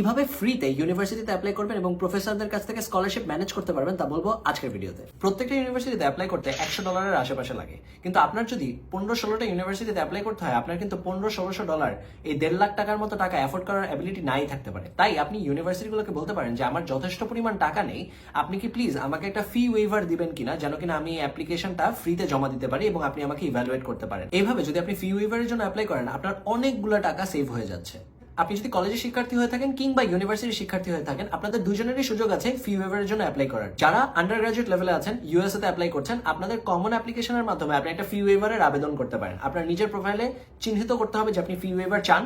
কীভাবে ফ্রিতে ইউনিভার্সিটিতে অ্যাপ্লাই করবেন এবং প্রফেসরদের কাছ থেকে স্কলারশিপ ম্যানেজ করতে পারবেন তা বলব আজকের ভিডিওতে। প্রত্যেকটা ইউনিভার্সিটিতে অ্যাপ্লাই করতে একশো ডলারের আশেপাশে লাগে। কিন্তু আপনার যদি পনেরো ষোলোটা ইউনিভার্সিটিতে অ্যাপ্লাই করতে হয়, আপনার কিন্তু পনেরো ষোলোশো ডলার এই দেড় লাখ টাকার মতো টাকা অ্যাফোর্ড করার অ্যাবিলিটি নাই থাকতে পারে। তাই আপনি ইউনিভার্সিটিগুলোকে বলতে পারেন যে, আমার যথেষ্ট পরিমাণ টাকা নেই, আপনি কি প্লিজ আমাকে একটা ফি ওয়েভার দিবেন কিনা যেন কিনা আমি অ্যাপ্লিকেশনটা ফ্রিতে জমা দিতে পারি এবং আপনি আমাকে ইভ্যালুয়েট করতে পারেন? এইভাবে যদি আপনি ফি ওয়েভারের জন্য অ্যাপ্লাই করেন, আপনার অনেকগুলো টাকা সেভ হয়ে যাচ্ছে। আপনি যদি কলেজের শিক্ষার্থী হয়ে থাকেন কিংবা ইউনিভার্সিটির শিক্ষার্থী হয়ে থাকেন, আপনাদের দুজনেরই সুযোগ আছে ফি ওয়েভারের জন্য অ্যাপ্লাই করার। যারা আন্ডার গ্রাজুয়েট লেভেলে আছেন ইউএসএ তে অ্যাপ্লাই করছেন, আপনাদের কমন অ্যাপ্লিকেশনের মাধ্যমে আপনি একটা ফি ওয়েভারের আবেদন করতে পারেন। আপনার নিজের প্রোফাইলে চিহ্নিত করতে হবে যে আপনি ফি ওয়েভার চান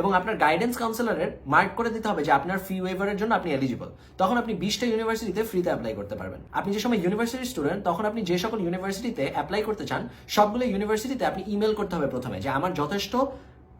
এবং আপনার গাইডেন্স কাউন্সিলরের মার্ক করে দিতে হবে যে আপনার ফি ওয়েভারের জন্য আপনি এলিজিবল তখন আপনি বিশটা ইউনিভার্সিটিতে ফ্রিতে অ্যাপ্লাই করতে পারবেন। আপনি যে সময় ইউনিভার্সিটির স্টুডেন্ট তখন আপনি যে সকল ইউনিভার্সিটিতে অ্যাপ্লাই করতে চান, সবগুলো ইউনিভার্সিটিতে আপনি ইমেল করতে হবে প্রথমে যে আমার যথেষ্ট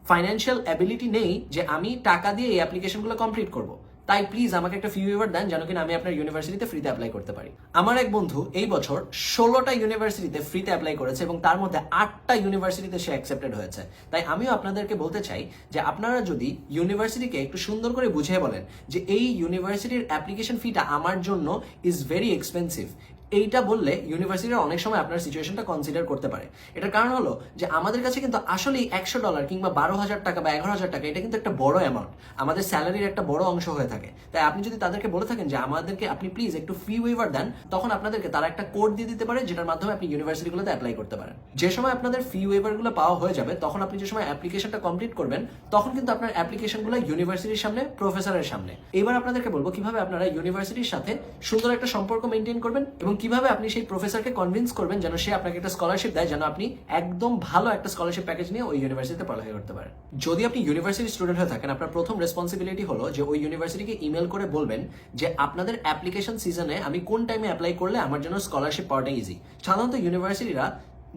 ফাইন্যান্সিয়াল অ্যাবিলিটি নেই যে আমি টাকা দিয়ে এই অ্যাপ্লিকেশনগুলো কমপ্লিট করব। তাই প্লিজ আমাকে একটা ফি ওয়েভার দেন যেন কিনা আমি আপনার ইউনিভার্সিটিতে ফ্রিতে অ্যাপ্লাই করতে পারি। আমার এক বন্ধু এই বছর ষোলোটা ইউনিভার্সিটিতে ফ্রিতে অ্যাপ্লাই করেছে এবং তার মধ্যে আটটা ইউনিভার্সিটিতে সে অ্যাকসেপ্টেড হয়েছে। তাই আমিও আপনাদেরকে বলতে চাই যে আপনারা যদি ইউনিভার্সিটিকে একটু সুন্দর করে বুঝিয়ে বলেন যে এই ইউনিভার্সিটির অ্যাপ্লিকেশন ফিটা আমার জন্য ইজ ভেরি এক্সপেন্সিভ এইটা বললে ইউনিভার্সিটির অনেক সময় আপনার সিচুয়েশনটা কনসিডার করতে পারে। এটার কারণ হলো যে আমাদের কাছে কিন্তু আসলেই একশো ডলার কিংবা বারো হাজার টাকা বা এগারো হাজার টাকা, এটা কিন্তু একটা বড় অ্যামাউন্ট আমাদের স্যালারির একটা বড় অংশ হয়ে থাকে। তাই আপনি যদি তাদেরকে বলে থাকেন যে আমাদেরকে আপনি প্লিজ একটু ফি ওয়েভার দেন, তখন আপনাদেরকে তারা একটা কোড দিয়ে দিতে পারে, যেটার মাধ্যমে আপনি ইউনিভার্সিটিগুলোতে অ্যাপ্লাই করতে পারেন। যে সময় আপনাদের ফি ওয়েভারগুলো পাওয়া হয়ে যাবে, তখন আপনি যে সময় অ্যাপ্লিকেশনটা কমপ্লিট করবেন, তখন কিন্তু আপনার অ্যাপ্লিকেশনগুলো ইউনিভার্সিটির সামনে প্রফেসরের সামনে। এবার আপনাদেরকে বলব কীভাবে আপনারা ইউনিভার্সিটির সাথে সুন্দর একটা সম্পর্ক মেনটেন করবেন এবং কীভাবে আপনি সেই প্রফেসরকে কনভিন্স করবেন যেন সে আপনাকে একটা স্কলারশিপ দেয়, যেন আপনি একদম ভালো একটা স্কলারশিপ প্যাকেজ নিয়ে ওই ইউনিভার্সিটিতে পড়ালেখা করতে পারেন? যদি আপনি ইউনিভার্সিটি স্টুডেন্ট হয়ে থাকেন, আপনার প্রথম রেসপন্সিবিলিটি হলো যে ওই ইউনিভার্সিটিকে ইমেল করে বলবেন যে আপনাদের অ্যাপ্লিকেশন সিজনে আমি কোন টাইমে অ্যাপ্লাই করলে আমার জন্য স্কলারশিপ পাওয়াটা ইজি সাধারণত ইউনিভার্সিটিরা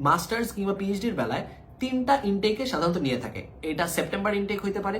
মাস্টার্স কিংবা পিএইচডির বেলায় তিনটা ইনটেকে সাধারণত নিয়ে থাকে। এটা সেপ্টেম্বর ইনটেক হইতে পারে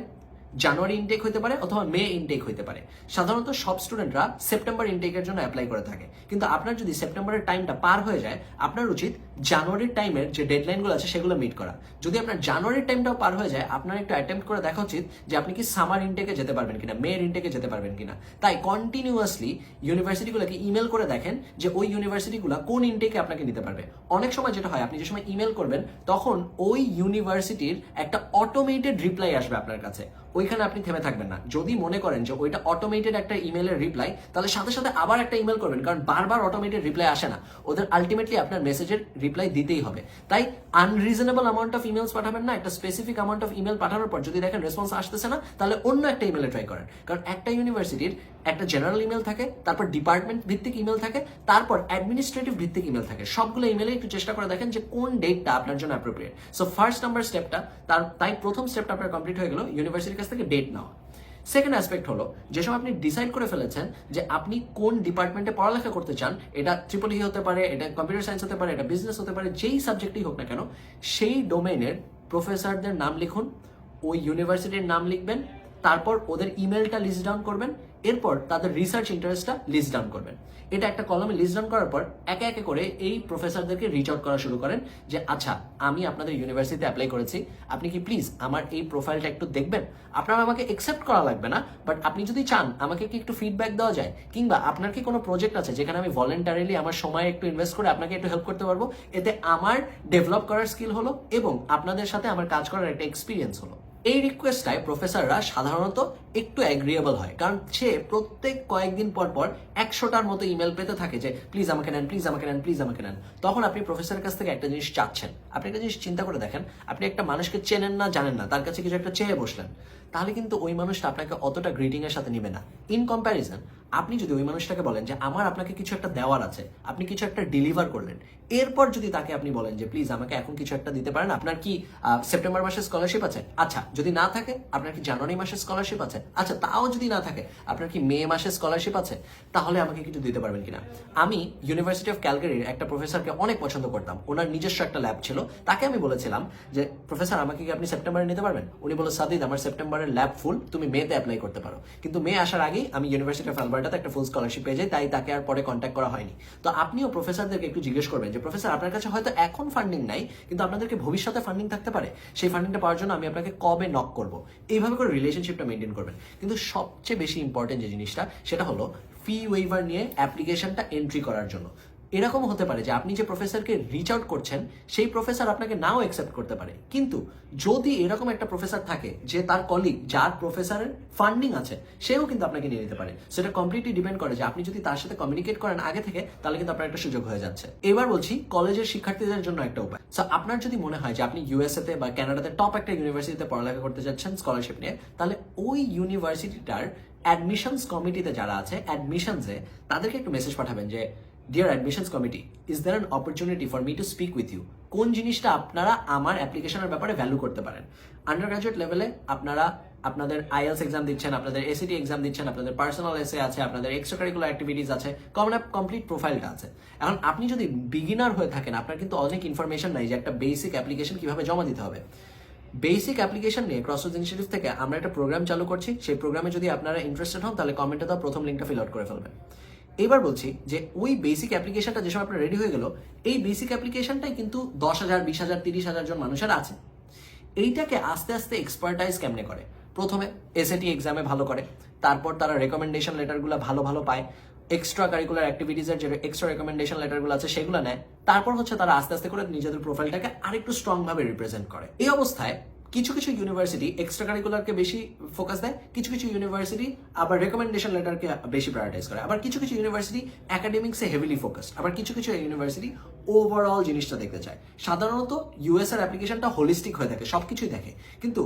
জানুয়ারি ইনটেক হতে পারে অথবা মে ইনটেক হতে পারে। সাধারণত সব স্টুডেন্টরা সেপ্টেম্বর ইনটেকের জন্য অ্যাপ্লাই করে থাকে। কিন্তু আপনার যদি সেপ্টেম্বরের টাইমটা পার হয়ে যায়, আপনার উচিত জানুয়ারির টাইমের যে ডেডলাইনগুলো আছে সেগুলো মিট করা। যদি আপনার জানুয়ারির টাইমটাও পার হয়ে যায়, আপনার একটু অ্যাটেম্প্ট করে দেখা উচিত যে আপনি কি সামার ইনটেকে যেতে পারবেন কিনা মে ইনটেকে যেতে পারবেন কিনা। তাই কন্টিনিউয়াসলি ইউনিভার্সিটিগুলোকে ইমেল করে দেখেন যে ওই ইউনিভার্সিটিগুলো কোন ইনটেকে আপনাকে নিতে পারবে। অনেক সময় যেটা হয়, আপনি যে সময় ইমেল করবেন, তখন ওই ইউনিভার্সিটির একটা অটোমেটেড রিপ্লাই আসবে আপনার কাছে। ওইখানে আপনি থেমে থাকবেন না। যদি মনে করেন যে ওইটা অটোমেটেড একটা ইমেলের রিপ্লাই তাহলে সাথে সাথে আবার একটা ইমেল করবেন, কারণ বারবার অটোমেটেড রিপ্লাই আসে না। ওদের আলটিমেটলি আপনার মেসেজের রিপ্লাই দিতেই হবে। তাই আনরিজনেবল অ্যামাউন্ট অফ ইমেলস পাঠাবেন না, একটা স্পেসিফিক অ্যামাউন্ট অফ ইমেল পাঠানোর পর যদি দেখেন রেসপন্স আসতেছে না, তাহলে অন্য একটা ইমেলে ট্রাই করেন। কারণ একটা ইউনিভার্সিটির একটা জেনারেল ইমেল থাকে, তারপর ডিপার্টমেন্ট ভিত্তিক ইমেল থাকে, তারপর অ্যাডমিনিস্ট্রেটিভ ভিত্তিক ইমেল থাকে। সবগুলো ইমেলে একটু চেষ্টা করে দেখেন যে কোন ডেটটা আপনার জন্য অ্যাপ্রোপ্রিয়েট সো ফার্স্ট নাম্বার স্টেপটা তার, তাই প্রথম স্টেপটা আপনার কমপ্লিট হয়ে গেল ইউনিভার্সিটির কাছ থেকে ডেট নেওয়া সেকেন্ড অ্যাসপেক্ট হলো যে সময় আপনি ডিসাইড করে ফেলেছেন যে আপনি কোন ডিপার্টমেন্টে পড়ালেখা করতে চান, এটা ট্রিপল হতে পারে, এটা কম্পিউটার সায়েন্স হতে পারে, এটা বিজনেস হতে পারে, যেই সাবজেক্টই হোক না কেন, সেই ডোমেনের প্রফেসরদের নাম লিখুন, ওই ইউনিভার্সিটির নাম লিখবেন, তারপর ওদের ইমেলটা লিস্ট ডাউন করবেন এরপর তাদের রিসার্চ ইন্টারেস্টটা লিস্ট ডাউন করবেন। এটা একটা কলমে লিস্ট ডাউন করার পর একে একে করে এই প্রফেসরদেরকে রিচ আউট করা শুরু করেন যে আচ্ছা আমি আপনাদের ইউনিভার্সিটিতে অ্যাপ্লাই করেছি। আপনি কি প্লিজ আমার এই প্রোফাইলটা একটু দেখবেন? আপনার আমাকে একসেপ্ট করা লাগবে না বাট আপনি যদি চান, আমাকে কি একটু ফিডব্যাক দেওয়া যায়? কিংবা আপনার কি কোনো প্রজেক্ট আছে যেখানে আমি ভলেন্টারিলি আমার সময় একটু ইনভেস্ট করে আপনাকে একটু হেল্প করতে পারব? এতে আমার ডেভেলপ করার স্কিল হলো এবং আপনাদের সাথে আমার কাজ করার একটা এক্সপিরিয়েন্স হলো। এই রিকোয়েস্টটায় প্রফেসররা সাধারণত একটু অ্যাগ্রিয়েবল হয়। কারণ সে প্রত্যেক কয়েকদিন পর পর একশোটার মতো ইমেল পেতে থাকে যে প্লিজ আমাকে নেন প্লিজ আমাকে নেন প্লিজ আমাকে নেন। তখন আপনি প্রফেসরের কাছ থেকে একটা জিনিস চাচ্ছেন। আপনি একটা জিনিস চিন্তা করে দেখেন, আপনি একটা মানুষকে চেনেন না, জানেন না, তার কাছে কিছু একটা চেয়ে বসলেন। তাহলে কিন্তু ওই মানুষটা আপনাকে অতটা গ্রিটিং এর সাথে নিবে না। ইন কম্প্যারিজন আপনি যদি ওই মানুষটাকে বলেন যে আমার আপনাকে কিছু একটা দেওয়ার আছে, আপনি কিছু একটা ডেলিভার করলেন, এরপর যদি তাকে আপনি বলেন যে প্লিজ আমাকে এখন কিছু একটা দিতে পারেন, আপনার কি সেপ্টেম্বর মাসের স্কলারশিপ আছে? আচ্ছা যদি না থাকে, আপনার কি জানুয়ারি মাসে স্কলারশিপ আছে? আচ্ছা তাও যদি না থাকে, আপনার কি মে মাসের স্কলারশিপ আছে? তাহলে আমাকে কিছু দিতে পারবেন কিনা? আমি ইউনিভার্সিটি অফ ক্যালগারির একটা প্রফেসরকে অনেক পছন্দ করতাম। ওনার নিজস্ব একটা ল্যাব ছিল। তাকে আমি বলেছিলাম যে, প্রফেসর, আমাকে কি আপনি সেপ্টেম্বরে নিতে পারবেন? উনি বলে সাদিদ, আমার সেপ্টেম্বরের ল্যাব ফুল তুমি মেতে অ্যাপ্লাই করতে পারো। কিন্তু মে আসার আগেই আমি ইউনিভার্সিটি অফ অ্যালবার্টাতে একটা ফুল স্কলারশিপ পেয়ে যায়, তাই তাকে আর পরে কন্ট্যাক্ট করা হয়নি। তো আপনিও প্রফেসরদেরকে একটু জিজ্ঞেস করবেন যে প্রফেসর আপনার কাছে হয়তো এখন ফান্ডিং নাই, কিন্তু আপনাদেরকে ভবিষ্যতে ফান্ডিং থাকতে পারে? সেই ফান্ডিংটা পাওয়ার জন্য আমি আপনাকে কবে নক করব? এইভাবে করে রিলেশনশিপটা মেনটেন করবেন। কিন্তু সবচেয়ে বেশি ইম্পর্টেন্ট যে জিনিসটা, সেটা হলো ফি ওয়েভার নিয়ে অ্যাপ্লিকেশনটা এন্ট্রি করার জন্য। এরকম হতে পারে যে আপনি যে প্রফেসরকে রিচ আউট করছেন, সেই প্রফেসর আপনাকে নাও অ্যাকসেপ্ট করতে পারে। কিন্তু যদি এরকম একটা প্রফেসর থাকে যে তার কলিগ যার প্রফেসরের ফান্ডিং আছে, সেও কিন্তু আপনাকে নিয়ে নিতে পারে। সেটা কমপ্লিটলি ডিপেন্ড করে যে আপনি যদি তার সাথে কমিউনিকেট করেন আগে থেকে, তাহলে কিন্তু আপনার একটা সুযোগ হয়ে যাচ্ছে। এবার বলছি কলেজের শিক্ষার্থীদের জন্য একটা উপায়। সো আপনার যদি মনে হয় যে আপনি ইউএসএ তে বা কানাডাতে টপ একটা ইউনিভার্সিটিতে পড়ালেখা করতে যাচ্ছেন স্কলারশিপ নিয়ে, তাহলে ওই ইউনিভার্সিটিটার অ্যাডমিশনস কমিটিতে যারা আছে অ্যাডমিশনসে তাদেরকে একটু মেসেজ পাঠাবেন যে dear admissions committee is there an opportunity for me to speak with you কোন জিনিসটা আপনারা আমার অ্যাপ্লিকেশনের ব্যাপারে ভ্যালু করতে পারেন? আন্ডার গ্রাজুয়েট লেভেলে আপনারা, আপনাদের আইএলস এক্সাম দিচ্ছেন, আপনাদের এসিটি এক্সাম দিচ্ছেন, আপনাদের পার্সোনাল এসে আছে, আপনাদের এক্সট্রা কারিকুলার অ্যাক্টিভিটিস আছে কমন কমপ্লিট প্রোফাইলটা আছে। এখন আপনি যদি বিগিনার হয়ে থাকেন, আপনার কিন্তু অনেক ইনফরমেশন নাই যে একটা বেসিক অ্যাপ্লিকেশন কীভাবে জমা দিতে হবে। বেসিক অ্যাপ্লিকেশন নিয়ে ক্রসরোজ ইনিশিয়েটিভ থেকে আমরা একটা প্রোগ্রাম চালু করছি। সেই প্রোগ্রামে যদি আপনারা ইন্টারেস্টেড হন, তাহলে কমেন্টে দাও প্রথম লিঙ্কটা ফিল আউট করে ফেলবেন। এবার বলছি যে ওই বেসিক অ্যাপ্লিকেশনটা যে সময় আপনার রেডি হয়ে গেল, এই বেসিক অ্যাপ্লিকেশনটাই কিন্তু দশ হাজার, বিশ হাজার, তিরিশ হাজার জন মানুষের আছে। এইটাকে আস্তে আস্তে এক্সপার্টাইজ কেমনে করে? প্রথমে এসএটি এক্সামে ভালো করে, তারপর তারা রেকমেন্ডেশন লেটারগুলো ভালো ভালো পায়। এক্সট্রা কারিকুলার অ্যাক্টিভিটিজের যে এক্সট্রা রেকমেন্ডেশন লেটারগুলো আছে, সেগুলো নেয়। তারপর হচ্ছে তারা আস্তে আস্তে করে নিজেদের প্রোফাইলটাকে আরেকটু স্ট্রংভাবে রিপ্রেজেন্ট করে। এই অবস্থায় কিছু কিছু ইউনিভার্সিটি এক্সট্রা কারিকুলারকে বেশি ফোকাস দেয়, কিছু কিছু ইউনিভার্সিটি আবার রেকমেন্ডেশন লেটারকে বেশি প্রায়োরিটাইজ করে, আবার কিছু কিছু ইউনিভার্সিটি একাডেমিক্সে হেভিলি ফোকাস আবার কিছু কিছু ইউনিভার্সিটি ওভারঅল জিনিসটা দেখতে চায়। সাধারণত ইউএস এর অ্যাপ্লিকেশনটা হোলিস্টিক হয়ে থাকে, সবকিছুই দেখে। কিন্তু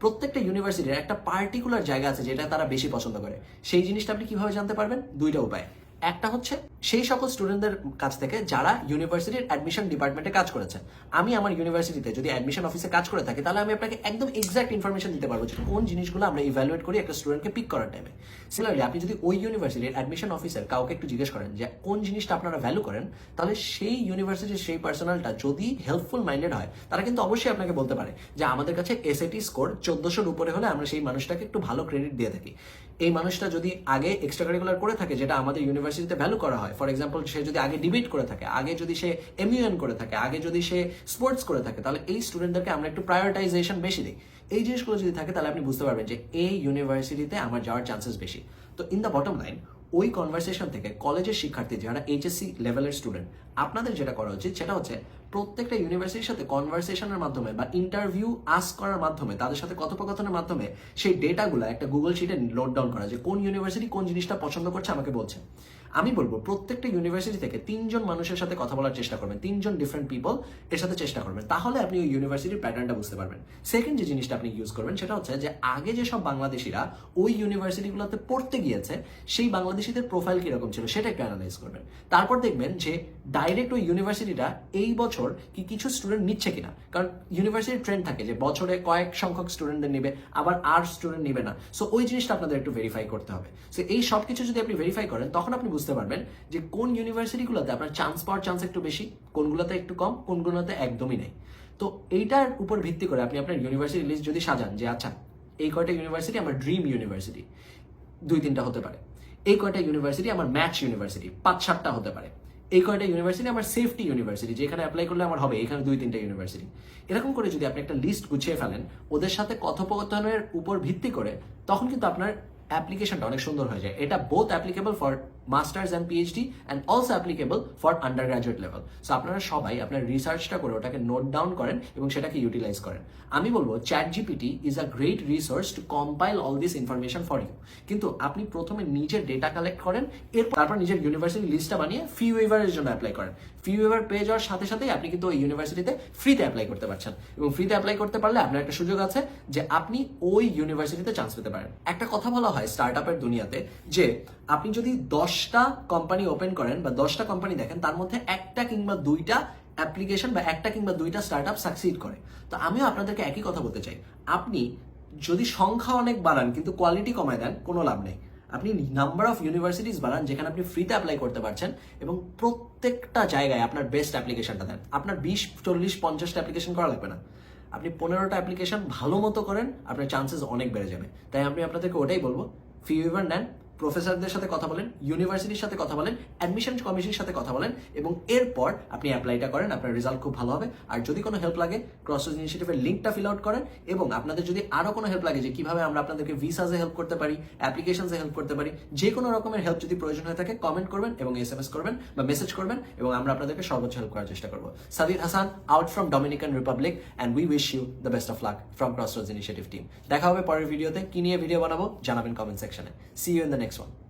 প্রত্যেকটা ইউনিভার্সিটির একটা পার্টিকুলার জায়গা আছে যেটা তারা বেশি পছন্দ করে। সেই জিনিসটা আপনি কীভাবে জানতে পারবেন? দুইটা উপায়। একটা হচ্ছে সেই সকল স্টুডেন্টদের কাছ থেকে যারা ইউনিভার্সিটির অ্যাডমিশন ডিপার্টমেন্টে কাজ করেছে। আমি আমার ইউনিভার্সিটিতে যদি অ্যাডমিশন অফিসে কাজ করে থাকি, তাহলে আমি আপনাকে একদম এক্সাক্ট ইনফরমেশন দিতে পারব যে কোন জিনিসগুলো আমরা ইভ্যালুয়েট করি একটা স্টুডেন্টকে পিক করার টাইমে সিমিলারলি আপনি যদি ওই ইউনিভার্সিটির অ্যাডমিশন অফিসার কাউকে একটু জিজ্ঞেস করেন যে কোন জিনিসটা আপনারা ভ্যালু করেন, তাহলে সেই ইউনিভার্সিটির সেই পার্সোনালটা যদি হেল্পফুল মাইন্ডেড হয়, তারা কিন্তু অবশ্যই আপনাকে বলতে পারে যে আমাদের কাছে এসএটি স্কোর চোদ্দশোর উপরে হলে আমরা সেই মানুষটাকে একটু ভালো ক্রেডিট দিয়ে থাকি। এই মানুষটা যদি আগে এক্সট্রা কারিকুলার করে থাকে, যেটা আমাদের ইউনিভার্সিটিতে ভ্যালু করা হয় ফর এক্সাম্পল সে যদি আগে ডিবেট করে থাকে, আগে যদি সে এমইউএন করে থাকে, আগে যদি সে স্পোর্টস করে থাকে, তাহলে এই স্টুডেন্টদেরকে আমরা একটু প্রায়োরিটাইজেশন বেশি দিই। এই জিনিসগুলো যদি থাকে, তাহলে আপনি বুঝতে পারবেন যে এই ইউনিভার্সিটিতে আমার যাওয়ার চান্সেস বেশি। তো ইন দ্য বটম লাইন ওই কনভারসেশন থেকে কলেজের শিক্ষার্থী, যারা এইচএসসি লেভেলের স্টুডেন্ট আপনাদের যেটা করা উচিত, সেটা হচ্ছে প্রত্যেকটা ইউনিভার্সিটির সাথে কনভারসেশনের মাধ্যমে বা ইন্টারভিউ আস করার মাধ্যমে, তাদের সাথে কথোপকথনের মাধ্যমে সেই ডেটাগুলো একটা গুগল শিটে লোড ডাউন করা যে কোন ইউনিভার্সিটি কোন জিনিসটা পছন্দ করছে আমাকে বলছে। আমি বলব, প্রত্যেকটা ইউনিভার্সিটি থেকে তিনজন মানুষের সাথে কথা বলার চেষ্টা করবেন, তিনজন ডিফারেন্ট পিপল এর সাথে চেষ্টা করবেন, তাহলে আপনি ওই ইউনিভার্সিটির প্যাটার্নটা বুঝতে পারবেন। সেকেন্ড যে জিনিসটা আপনি ইউজ করবেন সেটা হচ্ছে যে আগে যেসব বাংলাদেশিরা ওই ইউনিভার্সিটিগুলোতে পড়তে গিয়েছে, সেই বাংলাদেশিদের প্রোফাইল কীরকম ছিল সেটা একটু অ্যানালাইজ করবেন। তারপর দেখবেন যে ডাইরেক্ট ওই ইউনিভার্সিটিটা এই বছর কি কিছু স্টুডেন্ট নিচ্ছে কিনা? কারণ ইউনিভার্সিটির ট্রেন্ড থাকে যে বছরে কয়েক সংখ্যক স্টুডেন্টদের নেবে, আবার আর স্টুডেন্ট নেবে না। সো ওই জিনিসটা আপনাদের একটু ভেরিফাই করতে হবে। সো এই সব কিছু যদি আপনি ভেরিফাই করেন, তখন আপনি বুঝতে পারবেন যে কোন ইউনিভার্সিটিগুলোতে আপনার চান্স পাওয়ার চান্স একটু বেশি, কোনগুলোতে একটু কম, কোনগুলোতে একদমই নেই। তো এইটার উপর ভিত্তি করে আপনি আপনার ইউনিভার্সিটি লিস্ট যদি সাজান যে আচ্ছা এই কয়টা ইউনিভার্সিটি আমার ড্রিম ইউনিভার্সিটি দুই তিনটা হতে পারে। এই কয়টা ইউনিভার্সিটি আমার ম্যাচ ইউনিভার্সিটি পাঁচ সাতটা হতে পারে। এই কয়টা ইউনিভার্সিটি আমার সেফটি ইউনিভার্সিটি যেখানে অ্যাপ্লাই করলে আমার হবে, এখানে দুই, তিনটা ইউনিভার্সিটি এরকম করে যদি আপনি একটা লিস্ট গুছিয়ে ফেলেন, ওদের সাথে কথোপকথনের উপর ভিত্তি করে, তখন কিন্তু আপনার অ্যাপ্লিকেশনটা অনেক সুন্দর হয়ে যায়। এটা both applicable for masters and PhD and also applicable for undergraduate level so আপনারা সবাই আপনার রিসার্চটা করে ওটাকে নোট ডাউন করেন এবং সেটাকে ইউটিলাইজ করেন। আমি বলব ChatGPT is a great resource to compile all this information for you কিন্তু আপনি প্রথমে নিজের ডেটা কালেক্ট করেন, এরপর তারপর নিজের ইউনিভার্সিটি লিস্টটা বানিয়ে ফি ওয়েভারের জন্য অ্যাপ্লাই করেন। ফি ওয়েভার পেয়ে যাওয়ার সাথে সাথেই আপনি কিন্তু ওই ইউনিভার্সিটিতে ফ্রিতে অ্যাপ্লাই করতে পারছেন। এবং ফ্রিতে অ্যাপ্লাই করতে পারলে আপনার একটা সুযোগ আছে যে আপনি ওই ইউনিভার্সিটিতে চান্স পেতে পারেন। একটা কথা বলা হয় স্টার্ট আপের দুনিয়াতে যে আপনি যদি দশটা কোম্পানি ওপেন করেন বা দশটা কোম্পানি দেখেন, তার মধ্যে একটা কিংবা দুইটা অ্যাপ্লিকেশন বা একটা কিংবা দুইটা স্টার্ট আপ সাকসিড করে। তো আমিও আপনাদেরকে একই কথা বলতে চাই। আপনি যদি সংখ্যা অনেক বাড়ান, কিন্তু কোয়ালিটি কমায় দেন, কোনো লাভ নেই। আপনি নাম্বার অফ ইউনিভার্সিটিস বাড়ান, যেখানে আপনি ফ্রিতে অ্যাপ্লাই করতে পারছেন এবং প্রত্যেকটা জায়গায় আপনার বেস্ট অ্যাপ্লিকেশনটা দেন। আপনার বিশ, চল্লিশ, পঞ্চাশটা অ্যাপ্লিকেশন করা লাগবে না। আপনি পনেরোটা অ্যাপ্লিকেশন ভালো মতো করেন, আপনার চান্সেস অনেক বেড়ে যাবে। তাই আমি আপনাদেরকে ওটাই বলব ফি ওয়েভার নেন প্রফেসরদের সাথে কথা বলেন ইউনিভার্সিটির সাথে কথা বলেন অ্যাডমিশন কমিশনের সাথে কথা বলেন এবং এরপর আপনি অ্যাপ্লাইটা করেন, আপনার রেজাল্ট খুব ভালো হবে। আর যদি কোনো হেল্প লাগে ক্রস ইনিশিয়েটিভের লিঙ্কটা ফিল আউট করেন এবং আপনাদের যদি আরও কোনো হেল্প লাগে যে কীভাবে আমরা আপনাদেরকে ভিসাজে হেল্প করতে পারি অ্যাপ্লিকেশনসে হেল্প করতে পারি, যে কোনো রকমের হেল্প যদি প্রয়োজন হয়ে থাকে কমেন্ট করবেন এবং এস এম এস করবেন বা মেসেজ করবেন এবং আমরা আপনাদেরকে সর্বোচ্চ হেল্প করার চেষ্টা করব। Sadid Hasan out from Dominican Republic and we wish you the best of luck from cross initiative team দেখা হবে পরের ভিডিওতে কি নিয়ে ভিডিও বানাবো? জানাবেন কমেন্ট সেকশনে see you in the next next one.